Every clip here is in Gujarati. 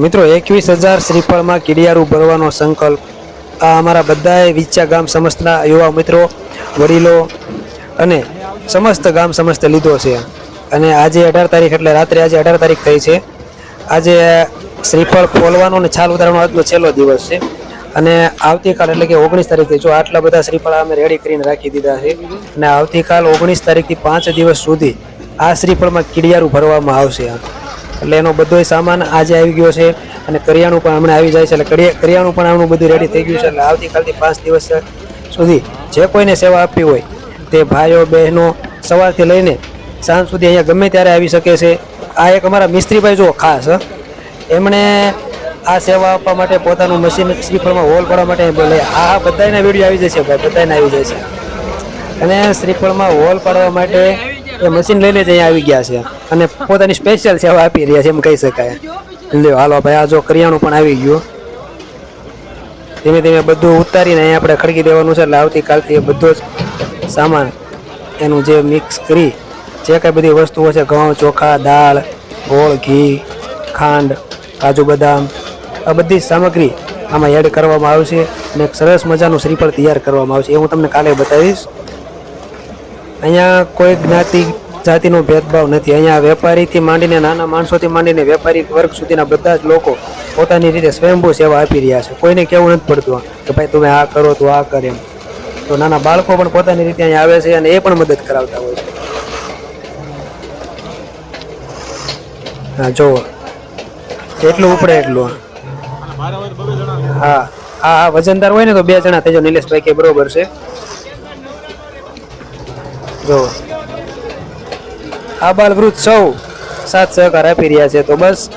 મિત્રો, એકવીસ હજાર શ્રીફળમાં કિડિયારું ભરવાનો સંકલ્પ. આ અમારા બધાએ વિચ્યા ગામ સમસ્તના યુવા મિત્રો, વડીલો અને સમસ્ત ગામ સમસ્ત લીધો છે. અને આજે અઢાર તારીખ એટલે રાત્રે આજે અઢાર તારીખ થઈ છે. આજે શ્રીફળ ફોલવાનો અને છાલ ઉતારવાનો આજનો છેલ્લો દિવસ છે. અને આવતીકાલ એટલે કે ઓગણીસ તારીખથી, જો આટલા બધા શ્રીફળ અમે રેડી કરીને રાખી દીધા છે. અને આવતીકાલ ઓગણીસ તારીખથી પાંચ દિવસ સુધી આ શ્રીફળમાં કિડિયારું ભરવામાં આવશે. એટલે એનો બધોય સામાન આજે આવી ગયો છે અને કરિયાણું પણ હમણાં આવી જાય છે. એટલે કરિયા- કરિયાણું પણ આમનું બધું રેડી થઈ ગયું છે. એટલે આવતીકાલથી પાંચ દિવસ સુધી જે કોઈને સેવા આપવી હોય તે ભાઈઓ, બહેનો સવારથી લઈને સાંજ સુધી અહીંયા ગમે ત્યારે આવી શકે છે. આ એક અમારા મિસ્ત્રીભાઈ જુઓ, ખાસ એમણે આ સેવા આપવા માટે પોતાનું મશીન શ્રીફળમાં હોલ પાડવા માટે બોલે. આ બધાના વીડિયો આવી જશે ભાઈ બધાને આવી જશે. અને શ્રીફળમાં હોલ પાડવા માટે એ મશીન લઈને જ અહીંયા આવી ગયા છે. અને પોતાની સ્પેશિયલ સેવા આપી રહ્યા છે એમ કહી શકાય. લ્યો, હાલો, ભાઈ, આ જો કરિયાણું પણ આવી ગયું. ધીમે ધીમે બધું ઉતારીને અહીંયા આપણે ખડકી દેવાનું છે એટલે આવતીકાલથી એ બધો જ સામાન એનું જે મિક્સ કરી, જે કાંઈ બધી વસ્તુઓ છે, ઘઉં, ચોખા, દાળ, ગોળ, ઘી, ખાંડ, કાજુ બદામ, આ બધી સામગ્રી આમાં એડ કરવામાં આવશે અને એક સરસ મજાનું શ્રીફળ તૈયાર કરવામાં આવશે. એ હું તમને કાલે બતાવીશ. અહીંયા કોઈ જ્ઞાતિ, જાતિનો ભેદભાવ નથી. અહીંયા વેપારીથી માંડીને નાના માણસોથી માંડીને વેપારી વર્ગ સુધીના બધા જ લોકો પોતાની રીતે સ્વયંભૂ સેવા આપી રહ્યા છે. કોઈને કેવું નથી પડતું કે ભાઈ તમે આ કરો તો આ કર એમ. તો નાના બાળકો પણ પોતાની રીતે અહીંયા આવે છે અને એ પણ મદદ કરાવતા હોય છે. હા, જુઓ. જેટલું ઉપડે એટલું હા હા વજનદાર હોય ને તો બે જણા થઈ જાવ નિલેશભાઈ કે બરોબર છે. જો આ બાલ વૃદ્ધ સૌ સાથ સહકાર આપી રહ્યા છે. તો બસ,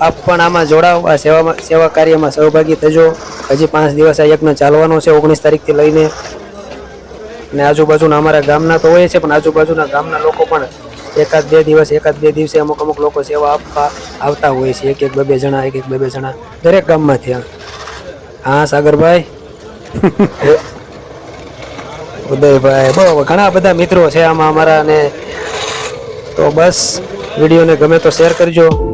આપ પણ આમાં જોડાવ, આ સેવામાં, સેવા કાર્યમાં સહભાગી થજો. હજી પાંચ દિવસ આ યજ્ઞ ચાલવાનો છે ઓગણીસ તારીખથી લઈને. અને આજુબાજુના અમારા ગામના તો હોય છે, પણ આજુબાજુના ગામના લોકો પણ એકાદ બે દિવસ, એકાદ બે દિવસે અમુક અમુક લોકો સેવા આપવા આવતા હોય છે. એક એક બે બે જણા એક એક બે બે જણા. દરેક ગામમાંથી હા, સાગરભાઈ? ઉદયભાઈ બહુ, ઘણા બધા મિત્રો છે આમાં અમારા ને. તો બસ, વિડીયોને ગમે તો શેર કરજો.